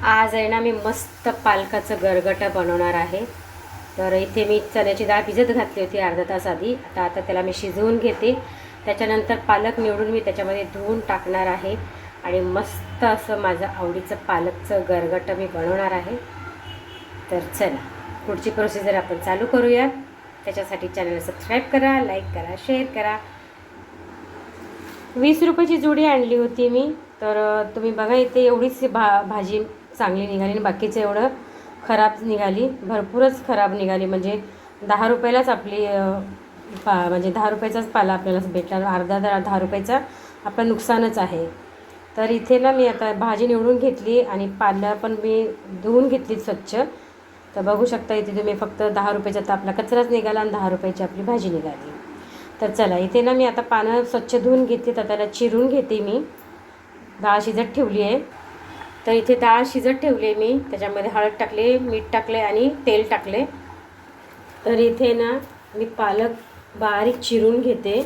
आज आहे ना मी मस्त पालकाचं गरगटं बनवणार आहे. तर इथे मी चण्याची डाळ भिजत घातली होती अर्धा तास आधी. आता आता त्याला मी शिजवून घेते. त्याच्यानंतर पालक निवडून मी त्याच्यामध्ये धुवून टाकणार आहे. आणि मस्त असं माझं आवडीचं पालकचं गरगटं मी बनवणार आहे. तर चला पुढची प्रोसिजर आपण चालू करूया. त्याच्यासाठी चॅनल सबस्क्राईब करा लाईक करा शेअर करा. वीस रुपयाची जोडी आणली होती मी. तर तुम्ही बघा इथे एवढीच भा भाजी चांगली निघाली आणि बाकीचं एवढं खराब निघाली. भरपूरच खराब निघाली. म्हणजे दहा रुपयालाच आपली पा म्हणजे दहा रुपयाचाच पाला आपल्याला भेटला. अर्धा दहा दहा रुपयाचा आपलं नुकसानच आहे. तर इथे ना मी आता भाजी निवडून घेतली आणि पाला पण मी धुवून घेतली स्वच्छ. तर बघू शकता इथे तुम्ही फक्त दहा रुपयाचा तर आपला कचराच निघाला आणि दहा रुपयाची आपली भाजी निघाली. तर चला इथे ना मी आता पानं स्वच्छ धुवून घेतली. तर त्याला चिरून घेते मी. डाळ शिजत ठेवली आहे. तर इथे डाळ शिजत ठेवली आहे मी. त्याच्यामध्ये हळद टाकले मीठ टाकले आणि तेल टाकले तर इथे ना मी पालक बारीक चिरून घेते.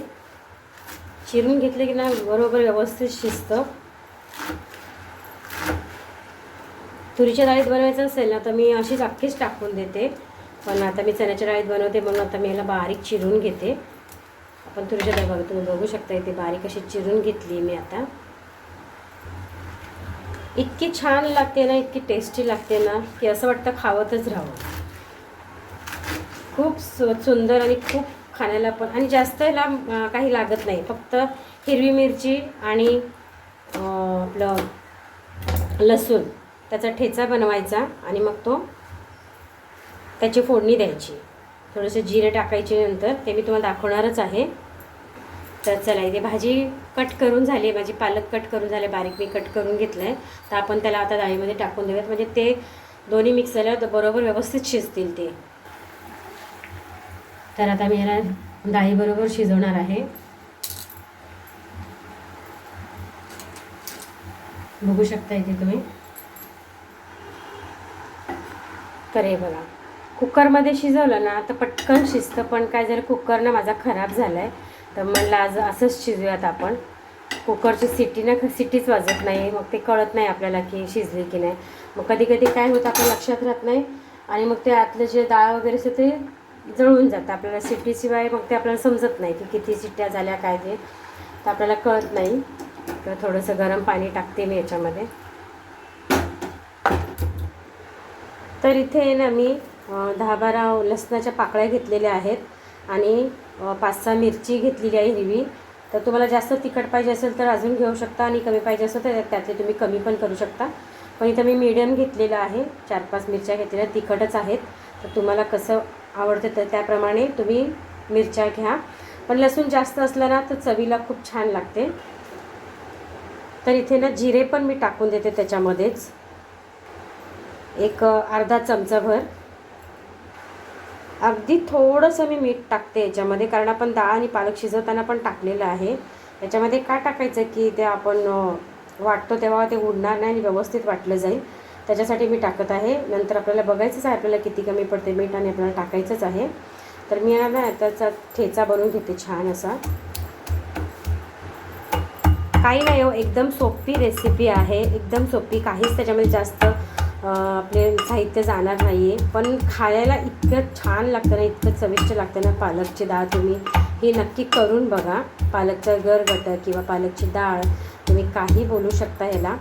चिरून घेतले की ना बरोबर व्यवस्थित शिजतं. तुरीच्या डाळीत बनवायचं असेल ना तर मी अशीच अख्खीच टाकून देते. पण आता मी चण्याच्या डाळीत बनवते म्हणून आता मी याला बारीक चिरून घेते. आपण तुरीच्या डाळ बघा तुम्ही बघू शकता इथे बारीक अशी चिरून घेतली मी आता. इतकी छान लागते ना इतकी टेस्टी लागते ना की असं वाटतं खावतच राहावं. खूप सु सुंदर आणि खूप खाण्याला पण आणि जास्त याला काही लागत नाही. फक्त हिरवी मिरची आणि आपलं लसूण त्याचा ठेचा बनवायचा आणि मग तो त्याची फोडणी द्यायची. थोडंसं जिरे टाकायचे नंतर ते मी तुम्हाला दाखवणारच आहे. तर चला इथे भाजी कट करून झाली आहे माझी पालक कट करून झाले बारीक मी कट करून घेतलं आहे तर आपण त्याला आता डाळीमध्ये टाकून देऊयात. म्हणजे ते दोन्ही मिक्सरला तर बरोबर व्यवस्थित शिजतील ते. तर आता मी याला डाळीबरोबर शिजवणार आहे. बघू शकता इथे तुम्ही. तर हे बघा कुकरमध्ये शिजवलं ना तर पटकन शिजतं पण काय जर कुकर ना माझा खराब झाला आहे तर म्हणलं आज असंच शिजूयात आपण. कुकरची सिटी ना सिटीच वाजत नाही. मग ते कळत नाही आपल्याला की शिजली की नाही. मग कधी कधी काय होतं आपल्या लक्षात राहत नाही. आणि मग ते आतलं जे डाळ वगैरे असतं ते जळून जातं. आपल्याला सिटीशिवाय मग ते आपल्याला समजत नाही की किती सिट्ट्या झाल्या काय ते. तर आपल्याला कळत नाही. तर थोडंसं गरम पाणी टाकते मी याच्यामध्ये. तर इथे ना मी दहा बारा लसणाच्या पाकळ्या घेतलेल्या आहेत. आणि पाच सहा मिरची घेतलेली आहे हिरवी. तर तुम्हाला जास्त तिखट पाहिजे असेल तर अजून घेऊ शकता आणि कमी पाहिजे असेल तर त्यातले तुम्ही कमी पण करू शकता. पण इथं मी मीडियम घेतलेलं आहे. चार पाच मिरच्या घेतलेल्या तिखटच आहेत. तर तुम्हाला कसं आवडतं तर त्याप्रमाणे तुम्ही मिरच्या घ्या. पण लसूण जास्त असलं ना तर चवीला खूप छान लागते. तर इथे ना जिरे पण मी टाकून देते त्याच्यामध्येच. एक अर्धा चमचाभर अगदी थोडंसं मी मीठ टाकते याच्यामध्ये कारण आपण डाळ आणि पालक शिजवताना पण टाकलेलं आहे. याच्यामध्ये का टाकायचं की ते आपण वाटतो तेव्हा ते उडणार नाही आणि व्यवस्थित वाटलं जाईल. त्याच्यासाठी मी टाकत आहे. नंतर आपल्याला बघायचंच आहे आपल्याला किती कमी पडते मीठ आणि आपल्याला टाकायचंच आहे. तर मी ना त्याचा ठेचा बनवून घेते छान असा. काही नाही हो एकदम सोपी रेसिपी आहे. एकदम सोपी काहीच त्याच्यामध्ये जास्त आपले साहित्य जाणार नाही आहे पण खायला इतकं छान लागतं ना इतकं चविष्ट लागतं ना पालकची डाळ तुम्ही. ही नक्की करून बघा. पालकचं गरगट किंवा पालकची डाळ तुम्ही काही बोलू शकता ह्याला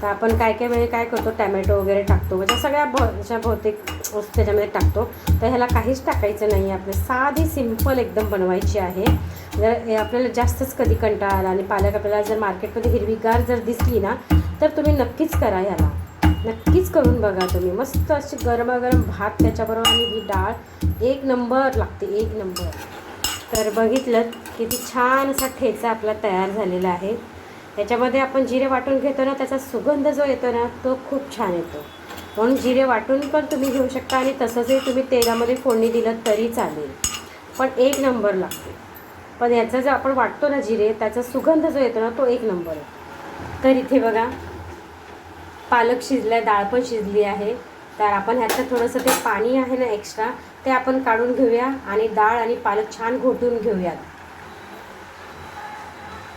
तर आपण काय काय वेळी काय करतो टॅमॅटो वगैरे टाकतो. म्हणजे सगळ्या भ अशा बहुतेक वस्तू त्याच्यामध्ये टाकतो. तर ह्याला काहीच टाकायचं नाही आहे आपलं साधी सिंपल एकदम बनवायची आहे. जर हे आपल्याला जास्तच कधी कंटाळा आला आणि पालक आपल्याला जर मार्केटमध्ये हिरवीगार जर दिसली ना तर तुम्ही नक्कीच करा ह्याला नक्कीच करून बघा तुम्ही. मस्त अशी गरमागरम भात त्याच्याबरोबर आणि ही डाळ. एक नंबर लागते एक नंबर. तर बघितलं किती छान असा ठेचा आपला तयार झालेला आहे. त्याच्यामध्ये आपण जिरे वाटून घेतो ना त्याचा सुगंध जो येतो ना तो खूप छान येतो. म्हणून जिरे वाटून पण तुम्ही घेऊ शकता आणि तसंचही तुम्ही तेलामध्ये फोडणी दिलं तरी चालेल. पण एक नंबर लागते. पण याचा जो आपण वाटतो ना जिरे त्याचा सुगंध जो येतो ना तो एक नंबर आहे. तर इथे बघा पालक शिजलाय डाळ पण शिजली आहे. तर आपण ह्याचं थोडंसं ते पाणी आहे ना एक्स्ट्रा ते आपण काढून घेऊया आणि डाळ आणि पालक छान घोटून घेऊयात.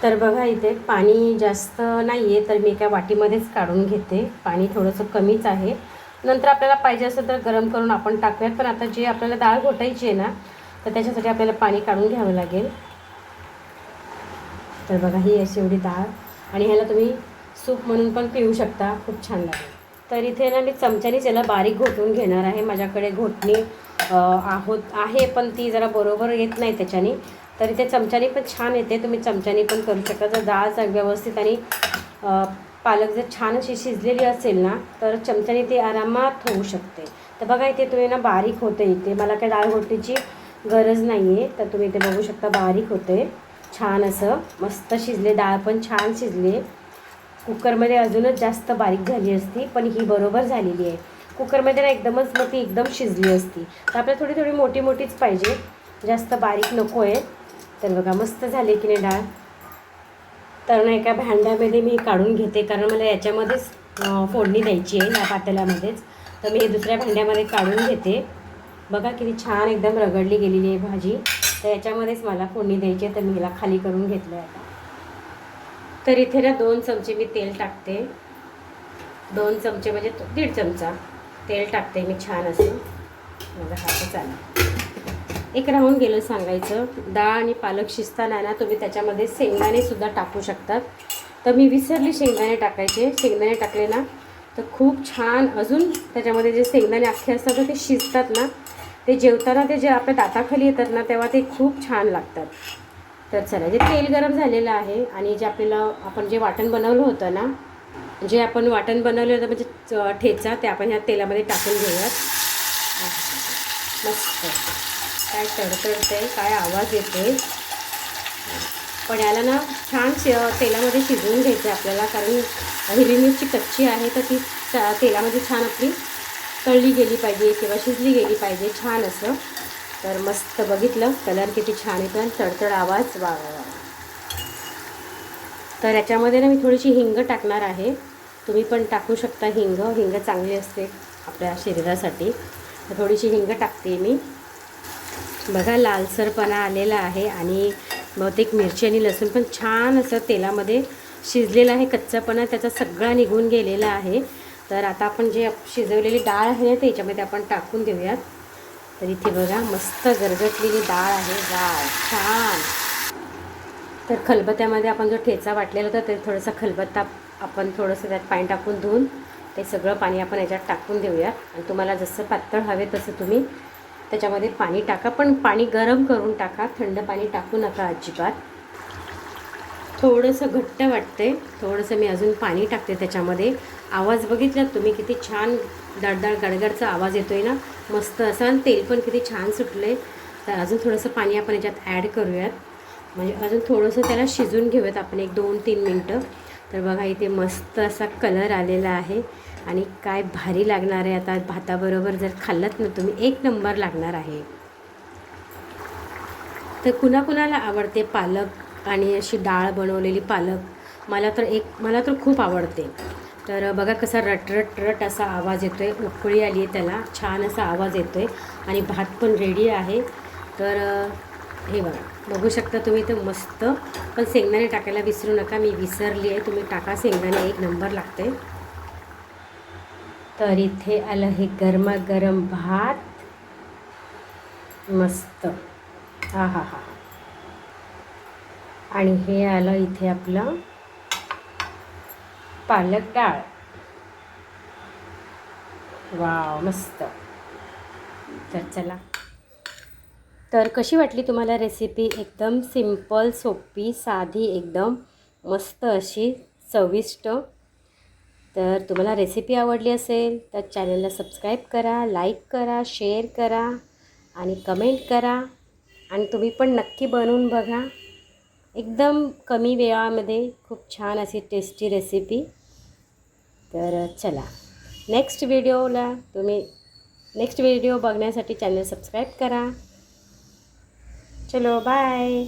तर बघा इथे पाणी जास्त नाही आहे तर मी एका वाटीमध्येच काढून घेते. पाणी थोडंसं कमीच आहे. नंतर आपल्याला पाहिजे असेल तर गरम करून आपण टाकूयात पण आता जे आपल्याला डाळ घोटायची आहे ना तर त्याच्यासाठी आपल्याला पाणी काढून घ्यावं लागेल. तर बघा ही अशी एवढी डाळ. आणि ह्याला तुम्ही सूप म्हणून पण पिऊ शकता. खूप छान लागेल. तर इथे ना मी चमच्यानीच याला बारीक घोटून घेणार आहे. माझ्याकडे घोटणी आहोत आहे पण ती जरा बरोबर येत नाही त्याच्याने. तर इथे चमच्याने पण छान येते. तुम्ही चमच्याने पण करू शकता. जर डाळ व्यवस्थित आणि पालक जर छान अशी शिजलेली असेल ना तर चमच्याने ती आरामात होऊ शकते. तर बघा इथे तुम्ही ना बारीक होते इथे. मला काय डाळ घोटणीची गरज नाही आहे तर तुम्ही इथे बघू शकता बारीक होते. छान असं. मस्त शिजले. डाळ पण छान शिजली. कुकरमध्ये अजूनच जास्त बारीक झाली असती पण ही बरोबर झालेली आहे. कुकरमध्ये ना एकदमच मग ती एकदम शिजली असती. तर आपल्याला थोडी थोडी मोठी मोठीच पाहिजे. जास्त बारीक नको आहे. तर बघा मस्त झाले की नाही डाळ? तर ना एका भांड्यामध्ये मी काढून घेते कारण मला याच्यामध्येच फोडणी द्यायची आहे या पातेल्यामध्येच. तर मी हे दुसऱ्या भांड्यामध्ये काढून घेते. बघा किती छान एकदम रगडली गेलेली आहे भाजी. तर याच्यामध्येच मला फोडणी द्यायची आहे तर मी हिला खाली करून घेतलं आहे आता. तर इथे ना दोन चमचे मी तेल टाकते. दोन चमचे म्हणजे दीड चमचा तेल टाकते मी छान असं. माझा हात चालेल. एक राहून गेलं सांगायचं. डाळ आणि पालक शिजताना ना तुम्ही त्याच्यामध्ये शेंगदाणेसुद्धा टाकू शकतात. तर मी विसरली शेंगदाणे टाकायचे. शेंगदाणे टाकले ना तर खूप छान अजून त्याच्यामध्ये जे शेंगदाणे अख्खे असतात ना ते शिजतात ना. ते जेवताना ते जे आपल्या दाताखाली येतात ना तेव्हा ते खूप छान लागतात. तर चला जे तेल गरम झालेलं आहे आणि जे आपल्याला आपण जे वाटण बनवलं होतं ना जे आपण वाटण बनवलं होतं म्हणजे च- ठेचा ते आपण ह्या तेलामध्ये टाकून घेऊयात. मस्त. काय तडतडते काय आवाज येते पण याला ना छान शि तेलामध्ये शिजवून घ्यायचं आहे आपल्याला कारण हिरवी मिरची कच्ची आहे तर ती तेलामध्ये छान आपली तळली गेली पाहिजे किंवा शिजली गेली पाहिजे छान असं. तर मस्त बघितलं. कलर किती छान येतो आणि तडतड आवाज. वा. तर याच्यामध्ये ना मी थोडीशी हिंग टाकणार आहे. तुम्ही पण टाकू शकता हिंग. हिंग चांगली असते आपल्या शरीरासाठी. तर थोडीशी हिंग टाकते मी. बघा लालसरपणा आलेला आहे आणि बहुतेक मिरची आणि लसूण पण छान असं तेलामध्ये शिजलेलं आहे. कच्चापणा त्याचा सगळा निघून गेलेला आहे. तर आता आपण जे शिजवलेली डाळ आहे ना त्याच्यामध्ये आपण टाकून देऊयात. तर इथे बघा मस्त गरगटलेली डाळ आहे. डाळ छान. तर खलबत्त्यामध्ये आपण जो ठेचा वाटलेला होता ते थोडंसं खलबत्ता आपण थोडंसं त्यात पाणी टाकून धुवून ते सगळं पाणी आपण याच्यात टाकून देऊयात. आणि तुम्हाला जसं पातळ हवे तसं तुम्ही त्याच्यामध्ये पाणी टाका. पण पाणी गरम करून टाका. थंड पाणी टाकू नका अजिबात. थोडंसं घट्ट वाटते थोडंसं मी अजून पाणी टाकते त्याच्यामध्ये. आवाज बघितलात तुम्ही किती छान दडदड गडगडचा आवाज येतो आहे ना. मस्त असा आणि तेल पण किती छान सुटलं आहे तर अजून थोडंसं पाणी आपण याच्यात ॲड करूयात. म्हणजे अजून थोडंसं त्याला शिजून घेऊयात आपण एक दोन तीन मिनटं. तर बघा इथे मस्त असा कलर आलेला आहे. आणि काय भारी लागणार आहे आता भाताबरोबर जर खाल्लत ना तुम्ही एक नंबर लागणार आहे. तर कुणाकुणाला आवडते पालक आणि अशी डाळ बनवलेली पालक? मला तर एक मला तर खूप आवडते. तर बघा कसा रटरट रट असा आवाज येतो आहे उकळी आली आहे त्याला. छान असा आवाज येतो आहे आणि भात पण रेडी आहे. तर हे बघा. बघू शकता तुम्ही तर मस्त. पण शेंगदाणे टाकायला विसरू नका. मी विसरली आहे. तुम्ही टाका. शेंगदाणे एक नंबर लागते तर इथे आलं हे गरमागरम भात. मस्त. हा हा हा आणि हे आलं इथे आपलं पालक डाळ वाव मस्त. तर चला. तर कशी वाटली तुम्हाला रेसिपी एकदम सिंपल सोपी साधी एकदम मस्त अशी चविष्ट. तर तुम्हाला रेसिपी आवडली असेल तर चॅनलला सबस्क्राईब करा लाईक करा शेअर करा आणि कमेंट करा. आणि तुम्ही पण नक्की बनवून बघा. एकदम कमी वेळामध्ये खूप छान अशी टेस्टी रेसिपी तर चला नेक्स्ट व्हिडिओला तुम्ही नेक्स्ट व्हिडिओ बघण्यासाठी चॅनल सबस्क्राईब करा. चलो बाय